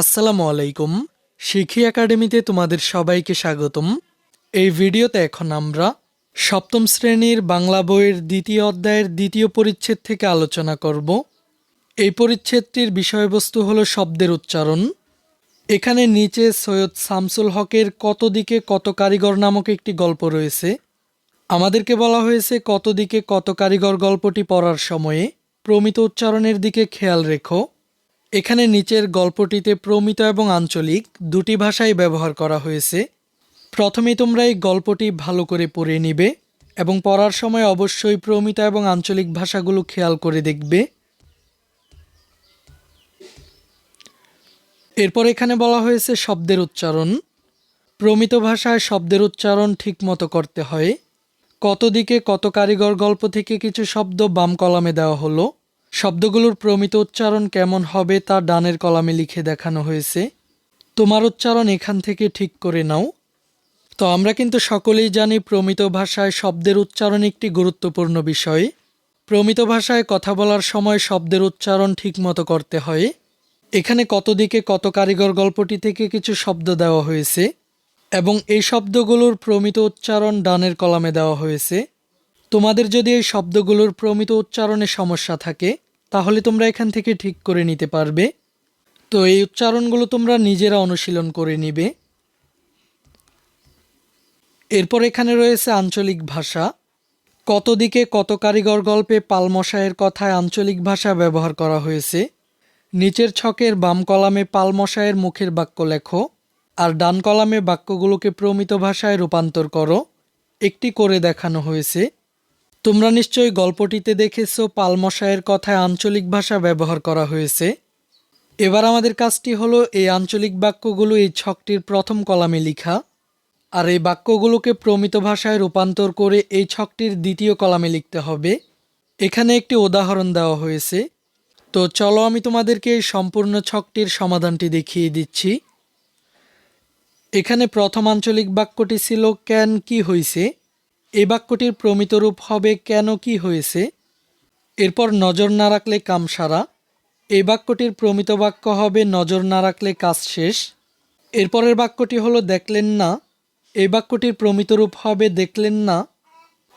আসসালামু আলাইকুম, শিখি একাডেমিতে তোমাদের সবাইকে স্বাগতম। এই ভিডিওতে এখন আমরা সপ্তম শ্রেণির বাংলা বইয়ের দ্বিতীয় অধ্যায়ের দ্বিতীয় পরিচ্ছেদ থেকে আলোচনা করব। এই পরিচ্ছেদটির বিষয়বস্তু হলো শব্দের উচ্চারণ। এখানে নিচে সৈয়দ শামসুল হকের কত দিকে কত কারিগর নামক একটি গল্প রয়েছে। আমাদেরকে বলা হয়েছে কত দিকে কত কারিগর গল্পটি পড়ার সময়ে। প্রমিত উচ্চারণের দিকে খেয়াল রেখো। এখানে নিচের গল্পটিতে প্রমিত এবং আঞ্চলিক দুটি ভাষাই ব্যবহার করা হয়েছে। প্রথমে তোমরা এই গল্পটি ভালো করে পড়ে নিবে এবং পড়ার সময় অবশ্যই প্রমিত এবং আঞ্চলিক ভাষাগুলো খেয়াল করে দেখবে। এরপর এখানে বলা হয়েছে শব্দের উচ্চারণ। প্রমিত ভাষায় শব্দের উচ্চারণ ঠিকমতো করতে হয়। কত দিকে কত কারিগর গল্প থেকে কিছু শব্দ বাম কলামে দেওয়া হলো। শব্দগুলোর প্রমিত উচ্চারণ কেমন হবে তা ডানের কলামে লিখে দেখানো হয়েছে। তোমার উচ্চারণ এখান থেকে ঠিক করে নাও। তো আমরা কিন্তু সকলেই জানি প্রমিত ভাষায় শব্দের উচ্চারণ একটি গুরুত্বপূর্ণ বিষয়। প্রমিত ভাষায় কথা বলার সময় শব্দের উচ্চারণ ঠিকমতো করতে হয়। এখানে কত দিকে কত কারিগর গল্পটি থেকে কিছু শব্দ দেওয়া হয়েছে এবং এই শব্দগুলোর প্রমিত উচ্চারণ ডানের কলামে দেওয়া হয়েছে। তোমাদের যদি এই শব্দগুলোর প্রমিত উচ্চারণে সমস্যা থাকে তাহলে তোমরা এখান থেকে ঠিক করে নিতে পারবে। তো এই উচ্চারণগুলো তোমরা নিজেরা অনুশীলন করে নিবে। এরপর এখানে রয়েছে আঞ্চলিক ভাষা। কত দিকে কত কারিগর গল্পে পালমশায়ের কথায় আঞ্চলিক ভাষা ব্যবহার করা হয়েছে? নিচের ছকের বাম কলামে পালমশায়ের মুখের বাক্য লেখো, আর ডান কলামে বাক্যগুলোকে প্রমিত ভাষায় রূপান্তর করো। একটি করে দেখানো হয়েছে। তোমরা নিশ্চয়ই গল্পটিতে দেখেছ পালমশায়ের কথায় আঞ্চলিক ভাষা ব্যবহার করা হয়েছে। এবার আমাদের কাজটি হলো এই আঞ্চলিক বাক্যগুলো এই ছকটির প্রথম কলামে লিখা আর এই বাক্যগুলোকে প্রমিত ভাষায় রূপান্তর করে এই ছকটির দ্বিতীয় কলামে লিখতে হবে। এখানে একটি উদাহরণ দেওয়া হয়েছে। তো চলো আমি তোমাদেরকে এই সম্পূর্ণ ছকটির সমাধানটি দেখিয়ে দিচ্ছি। এখানে প্রথম আঞ্চলিক বাক্যটি ছিল ক্যান কি হয়েছে এই বাক্যটির প্রমিত রূপ হবে কেন কি হয়েছে? এরপর নজর না রাখলে কাম সারা। এই বাক্যটির প্রমিত বাক্য হবে নজর না রাখলে কাজ শেষ। এরপরের বাক্যটি হলো দেখলেন না। এই বাক্যটির প্রমিত রূপ হবে দেখলেন না।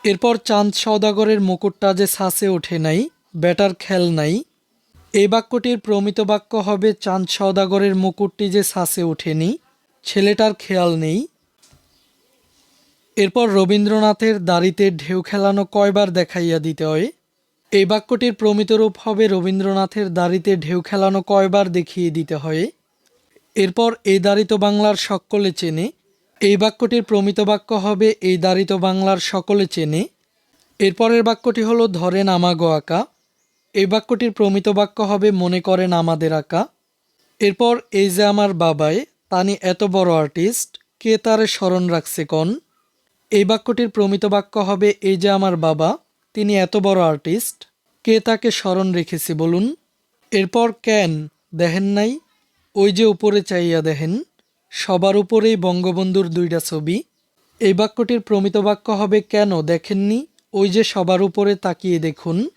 এরপর চাঁদ সওদাগরের মুকুটটা যে ছাসে ওঠে নাই, ব্যাটার খেল নাই। এই বাক্যটির প্রমিত বাক্য হবে চাঁদ সওদাগরের মুকুটটি যে ছাসে ওঠেনি, ছেলেটার খেয়াল নেই। এরপর রবীন্দ্রনাথের দাড়িতে ঢেউ খেলানো কয়বার দেখাইয়া দিতে হয়? এই বাক্যটির প্রমিত রূপ হবে রবীন্দ্রনাথের দাড়িতে ঢেউ খেলানো কয়বার দেখিয়ে দিতে হয়? এরপর এই দাড়িত বাংলার সকলে চেনে। এই বাক্যটির প্রমিত বাক্য হবে এই দাড়িত বাংলার সকলে চেনে। এরপরের বাক্যটি হলো, ধরেন আমাগো আঁকা। এই বাক্যটির প্রমিত বাক্য হবে, মনে করেন আমাদের আঁকা। এরপর, এই যে আমার বাবাই, তানি এত বড় আর্টিস্ট, কে তারে স্মরণ রাখছে কন? এই বাক্যটির প্রমিত বাক্য হবে, এই যে আমার বাবা, তিনি এত বড় আর্টিস্ট, কে তাকে স্মরণ রেখেছে বলুন? এরপর ক্যান দেখেন নাই, ওই যে উপরে চাইয়া দেখেন, সবার উপরেই বঙ্গবন্ধুর দুইটা ছবি। এই বাক্যটির প্রমিত বাক্য হবে, কেন দেখেননি, ওই যে সবার উপরে তাকিয়ে দেখুন,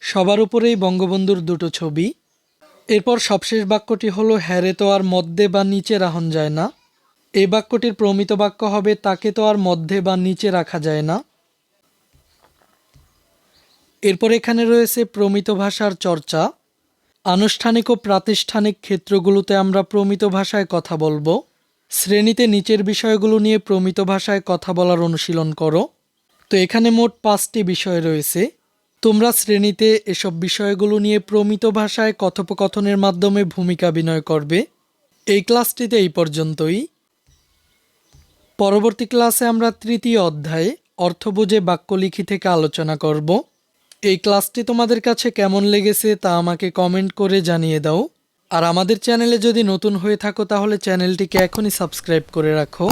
সবার উপরেই বঙ্গবন্ধুর দুটো ছবি। এরপর সবশেষ বাক্যটি হলো, হ্যারে তো আর মধ্যে বা নিচে রাহন যায় না। এই বাক্যটির প্রমিত বাক্য হবে, তাকে তো আর মধ্যে বা নিচে রাখা যায় না। এরপর এখানে রয়েছে প্রমিত ভাষার চর্চা। আনুষ্ঠানিক ও প্রাতিষ্ঠানিক ক্ষেত্রগুলোতে আমরা প্রমিত ভাষায় কথা বলব। শ্রেণীতে নিচের বিষয়গুলো নিয়ে প্রমিত ভাষায় কথা বলার অনুশীলন করো। তো এখানে মোট পাঁচটি বিষয় রয়েছে। তোমরা শ্রেণীতে এসব বিষয়গুলো নিয়ে প্রমিত ভাষায় কথোপকথনের মাধ্যমে ভূমিকা বিনয় করবে। এই ক্লাসটিতে এই পর্যন্তই। পরবর্তী ক্লাসে আমরা তৃতীয় অধ্যায়ে অর্থ বুঝে বাক্য লিখি থেকে আলোচনা করব। এই ক্লাসটি তোমাদের কাছে কেমন লেগেছে তা আমাকে কমেন্ট করে জানিয়ে দাও। আর আমাদের চ্যানেলে যদি নতুন হয়ে থাকো তাহলে চ্যানেলটিকে এখনই সাবস্ক্রাইব করে রাখো।